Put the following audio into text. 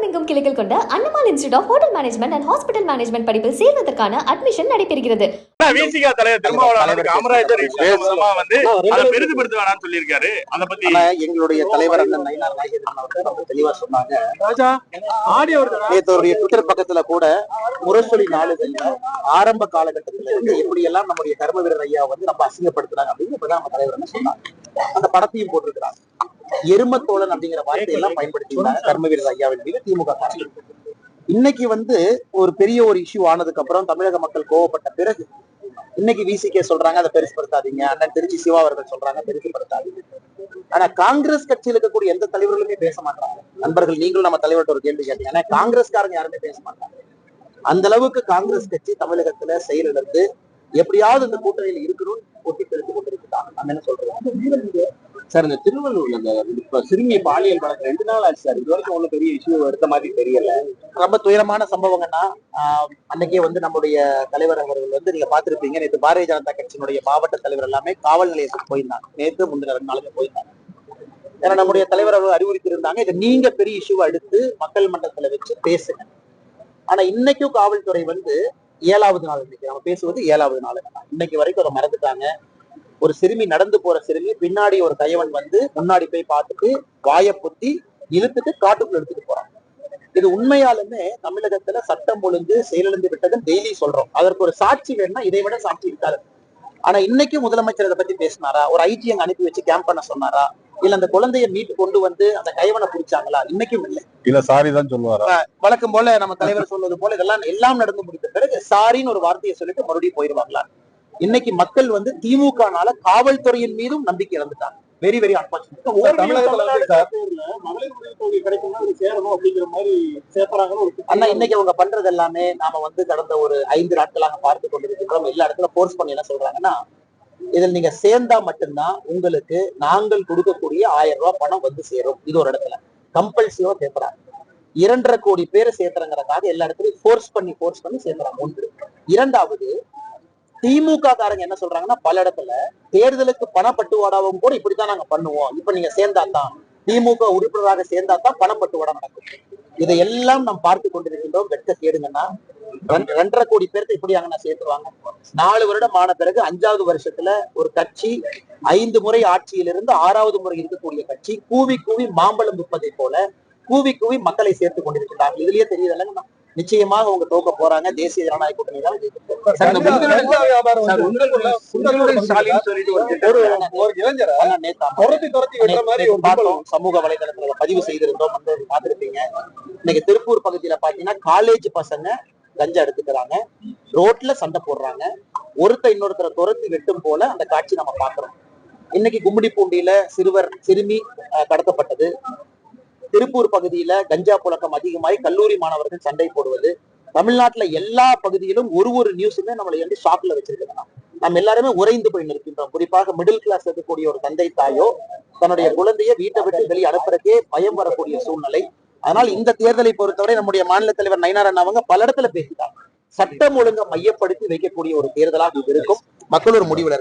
தமிழகம் எங்கும் கிளைகள் கொண்ட Annamal institute of hotel management and hospital management படிப்பில் சேர்வதற்கான அட்மிஷன் நடைபெறுகிறது. விசிகா தலைவர் திருமாவளவன். காமராஜர் விசுவாசமா வந்து அதை பெரிதுபடுத்த வேணாம்னு சொல்லியிருக்காரு. அதை பத்தி ஆனா எங்களுடைய தலைவர் அண்ணன் நயினார் நாகேந்திரன் அவர்கள் ரொம்ப தெளிவா சொன்னாங்க. நேற்று ட்விட்டர் பக்கத்துல கூட முரசொலி நாளிதழ்ல ஆரம்ப காலகட்டத்துல இருந்து எப்படி எல்லாம் நம்முடைய கர்ம வீரர் ஐயா வந்து நம்ம அசிங்கப்படுத்துறாங்க அப்படின்னு இப்பதான் நம்ம தலைவர் சொன்னாங்க. அந்த படத்தையும் போட்டிருக்கிறாங்க. எருமத்தோழன் அப்படிங்கிற வார்த்தையெல்லாம் பயன்படுத்தினாங்க கர்ம வீரர் ஐயாவின் மீது திமுக. இன்னைக்கு வந்து ஒரு பெரிய ஒரு இஷ்யூ ஆனதுக்கு அப்புறம் தமிழக மக்கள் கோவப்பட்ட பிறகு இன்னைக்கு விசிகே சொல்றாங்க அதை பெருசுப்படுத்தாதீங்க அண்ணன் திருச்சி சிவா அவர்கள் சொல்றாங்க பெருசுப்படுத்தாதீங்க ஆனா காங்கிரஸ் கட்சியில் இருக்கக்கூடிய எந்த தலைவர்களுமே பேச மாட்டாங்க. நண்பர்கள் நீங்களும் நம்ம தலைவர்கிட்ட ஒரு கேள்வி கேட்டீங்க. ஆனா காங்கிரஸ்காரங்க யாருமே பேச மாட்டாங்க. அந்த அளவுக்கு காங்கிரஸ் கட்சி தமிழகத்துல செயலிழந்து எப்படியாவது இந்த கூட்டணியில் இருக்கணும்னு ஒட்டி தெரிந்து கொண்டிருக்கிறாங்க. நம்ம என்ன சொல்றோம் சார் இந்த திருவள்ளூர்ல இந்த இப்ப சிறுமி பாலியல் வழக்கு ரெண்டு நாள் ஆச்சு சார். இது வரைக்கும் ஒன்றும் பெரிய இஷ்யூ எடுத்த மாதிரி தெரியல. ரொம்ப துயரமான சம்பவங்கன்னா அன்னைக்கே வந்து நம்முடைய தலைவர் அவர்கள் வந்து நீங்க பார்த்திருப்பீங்க. நேற்று பாரதிய ஜனதா கட்சியினுடைய மாவட்ட தலைவர் எல்லாமே காவல் நிலையத்துக்கு போயிருந்தாங்க. நேற்று முந்தின ரெண்டு நாளுக்கு போயிருந்தாங்க. ஏன்னா நம்முடைய தலைவர் அவர்கள் அறிவுறுத்தியிருந்தாங்க. இதை நீங்க பெரிய இஷ்யூவை எடுத்து மக்கள் மன்றத்துல வச்சு பேசுங்க. ஆனா இன்னைக்கும் காவல்துறை வந்து ஏழாவது நாள் இன்னைக்கு நம்ம பேசுவது ஏழாவது நாள் இன்னைக்கு வரைக்கும் அதை மறந்துட்டாங்க. ஒரு சிறுமி நடந்து போற சிறுமி பின்னாடி ஒரு கையவன் வந்து முன்னாடி போய் பார்த்துட்டு வாயை பொத்தி இழுத்துட்டு காட்டுக்குள்ள எடுத்துட்டு போறான். இது உண்மையாலுமே தமிழகத்துல சட்டம் ஒழுங்கு செயலிழந்து விட்டதுன்னு டெய்லி சொல்றோம். அதற்கு ஒரு சாட்சி வேணும்னா இதை விட சாட்சி இருக்காது. ஆனா இன்னைக்கு முதலமைச்சர் இதை பத்தி பேசினாரா? ஒரு ஐடி அங்க அனுப்பி வச்சு கேம்ப் பண்ண சொன்னாரா? இல்ல அந்த குழந்தைய மீட்டு கொண்டு வந்து அந்த கைவனை பிடிச்சாங்களா? இன்னைக்கும் இல்லை. இல்ல சாரி தான் சொல்லுவாரா? வழக்கம் போல நம்ம தலைவர் சொல்வது போல இதெல்லாம் எல்லாம் நடந்து முடிந்த பிறகு சாரின்னு ஒரு வார்த்தையை சொல்லிட்டு மறுபடியும் போயிருவாங்களா இன்னைக்கு மக்கள் வந்து திமுகனால காவல்துறையின் மீதும் நம்பிக்கை இழந்துட்டாங்க. வெரி வெரி அண்ணா இன்னைக்கு அவங்க பண்றது எல்லாமே நாம வந்து கடந்த ஒரு ஐந்து நாட்களாக பார்த்து கொண்டிருக்கிறோம் எல்லா இடத்துல போர்ஸ் பண்ணி என்ன சொல்றாங்கன்னா இதில் நீங்க சேர்ந்தா மட்டும்தான் உங்களுக்கு நாங்கள் கொடுக்கக்கூடிய ஆயிரம் ரூபாய் பணம் வந்து சேரும். இது ஒரு இடத்துல. கம்பல்சிவா சேர்த்துறாங்க இரண்டரை கோடி பேரை சேர்த்துறங்கிறதுக்காக எல்லா இடத்துலயும் ஃபோர்ஸ் பண்ணி ஃபோர்ஸ் பண்ணி சேர்த்துறாங்க. ஒன்று. இரண்டாவது திமுக காரங்க என்ன சொல்றாங்கன்னா பல இடத்துல தேர்தலுக்கு பணப்பட்டுவாடாவும் கூட இப்படித்தான் நாங்க பண்ணுவோம். இப்ப நீங்க சேர்ந்தா தான் திமுக உறுப்பினராக சேர்ந்தா தான் பணப்பட்டுவாடா நடக்கும். இதையெல்லாம் நாம் பார்த்து கொண்டிருக்கின்றோம். வெட்க கேடுங்கன்னா ரெண்டரை கோடி பேருக்கு இப்படி அங்க நான் சேர்த்துருவாங்க. நாலு வருடம் ஆன பிறகு அஞ்சாவது வருஷத்துல ஒரு கட்சி ஐந்து முறை ஆட்சியிலிருந்து ஆறாவது முறை இருக்கக்கூடிய கட்சி கூவி கூவி மாம்பழம் விற்பதை போல கூவி கூவி மக்களை சேர்த்து கொண்டிருக்கிறார்கள் இதுலயே தெரியுது நிச்சயமாக அவங்க தோக்க போறாங்க. தேசிய ஜனநாயக கூட்டணி தான் சமூக வலைதளத்துல பதிவு செய்திருந்தோம் பார்த்திருப்பீங்க. இன்னைக்கு திருப்பூர் பகுதியில பாத்தீங்கன்னா காலேஜ் பசங்க கஞ்சா எடுத்துக்கிறாங்க. ரோட்ல சண்டை போடுறாங்க. ஒருத்தர் இன்னொருத்தரை துரத்தி வெட்டும் போல அந்த காட்சி நம்ம பாக்குறோம். இன்னைக்கு கும்மிடிப்பூண்டியில சிறுவர் சிறுமி கடத்தப்பட்டது. திருப்பூர் பகுதியில கஞ்சா புழக்கம் அதிகமாகி கல்லூரி மாணவர்கள் சண்டை போடுவது. தமிழ்நாட்டுல எல்லா பகுதியிலும் ஒரு ஒரு நியூஸுமே நம்மளை வந்து ஷாக்ல வச்சிருக்காங்க நம்ம எல்லாருமே உறைந்து போய் நிற்கின்றோம். குறிப்பாக மிடில் கிளாஸ் இருக்கக்கூடிய ஒரு தந்தை தாயோ தன்னுடைய குழந்தைய வீட்டை விட்டு வெளியே அனுப்புறதே பயம் வரக்கூடிய சூழ்நிலை. அதனால் இந்த தேர்தலை பொறுத்தவரை நம்முடைய மாநில தலைவர் நயனாரன் அவங்க பல இடத்துல பேசிட்டாங்க. சட்டம் ஒழுங்கை மையப்படுத்தி வைக்கக்கூடிய ஒரு தேர்தலாக இது இருக்கும். மக்கள் ஒரு முடிவுல